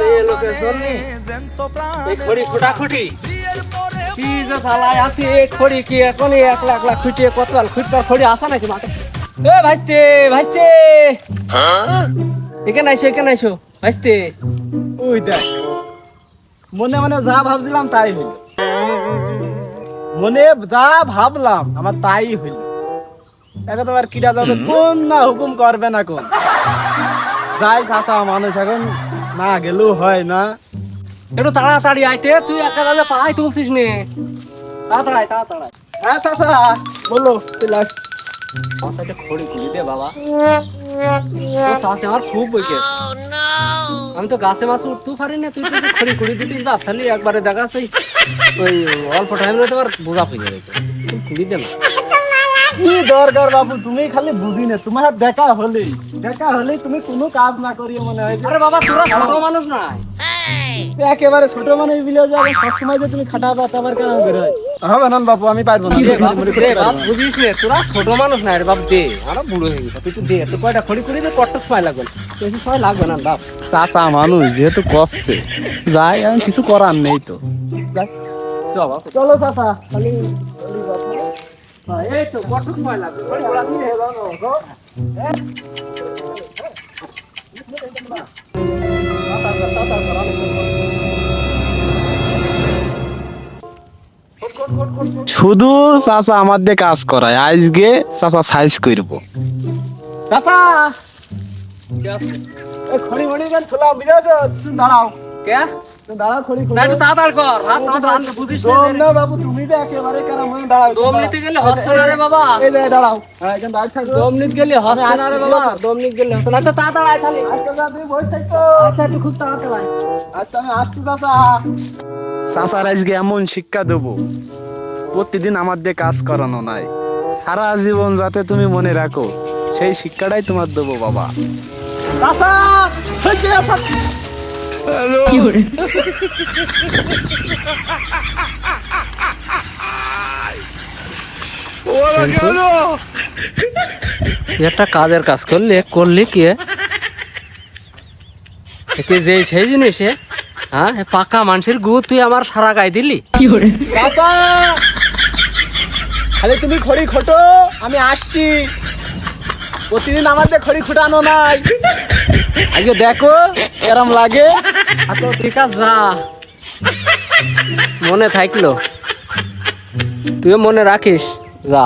মেয়ে লোকের জন্য এই খড়ি খোটাখুটি। কি যে চালায় আছে এই খড়ি কি এখন এক লাখ লাখ খুঁটিয়ে কত খুঁটবার খড়ি আসা নাকি মাঠে এ ভাইস্তে ভাইস্তে। এখানে আইসো এখানে আইসো ভাইস্তে। ওই দেখ মনে মনে যা ভাবছিলাম তাই হইল। মনে যা ভাবলাম আমার তাই হইল। এখন তোমার কিরা যাবে কোন না হুকুম করবে না কোন। যাই চাষা মানুষ এখন না গেলেও হয় না। একটু তাড়াতাড়ি আইতে তুই একা রাজা পাহাই তুলছিস নে। তাড়াতাড়ি আয়, তাড়াতাড়ি আয়। হ্যাঁ চাষা বলো। আমার সাথে খড়ি খুলি দে বাবা। ও শাসে আমার খুব বইকে। আমি তো গাছে মাছ উঠতেও পারি না তুই তো খড়ি খুলি দিতিস বাপ খালি একবারে দেখা সেই ওই অল্প টাইম রয়েছে আবার বোঝা পেয়ে যাবে। খুলি দে না। কি দরকার বাবু? তুমি খালি বুঝি না তোমার দেখা হলেই। দেখা হলেই তুমি কোনো কাজ না করিও মনে হয়। আরে বাবা তোরা ছোট মানুষ নাই একেবারে ছোট মানুষ বিলে যাবে সবসময় যে তুমি খাটাবে তারপর কেন বের হয়? হবে না বাবু আমি পারব না। বুঝিস নে তোরা ছোট মানুষ নাই রে বাপ দে। আমরা বুড়ো হয়ে গেছে তুই তো দে তুই কয়টা খড়ি দে কত সময় লাগবে? বেশি সময় লাগবে না বাপ। চাচা মানুষ যেহেতু করছে যাই আমি কিছু করার নেই তো। চলো চাচা খালি হ্যাঁ, শুধু চাচা আমার দিয়ে কাজ করায়, আজকে চাচা সাইজ করব। চাচা! খড়ি মড়ি গান খোলা তুমি দাঁড়াও। কে? তুমি খড়ি না একটু তাড়াতাড়ি কর। রাত রাত রাত বুঝিস না। বাবু তুমি তো একেবারে কারা মনে দাঁড়াও। দম নিতে গেলে হচ্ছে না রে বাবা। এই যে দাঁড়াও। হ্যাঁ এখানে দাঁড়িয়ে থাকো। দম নিতে গেলে হচ্ছে না রে বাবা। দম নিতে গেলে হচ্ছে না। আচ্ছা তাড়াতাড়ি আয় খালি। আজকে তুমি বসে থাকো। আচ্ছা একটু খুব তাড়াতাড়ি আয়। আচ্ছা আমি আসছি চাচা। চাচার আজকে এমন শিক্ষা দেবো প্রতিদিন আমার দিয়ে কাজ করানো নাই। সারা জীবন যাতে তুমি মনে রাখো সেই শিক্ষাটাই তোমার দেবো বাবা। চাচা। একটা কাজের কাজ করলে করলে কি একে যে সেই জিনিসে হ্যাঁ পাকা মানুষের গু তুই আমার সারা গায়ে দিলি। চাচা খালি তুমি খড়ি খোটো আমি আসছি। প্রতিদিন আমার দিয়ে খড়ি খুঁটানো নাই। আজকে দেখো এরম লাগে। আচ্ছা ঠিক আছে যা। মনে থাকল। তুইও মনে রাখিস যা।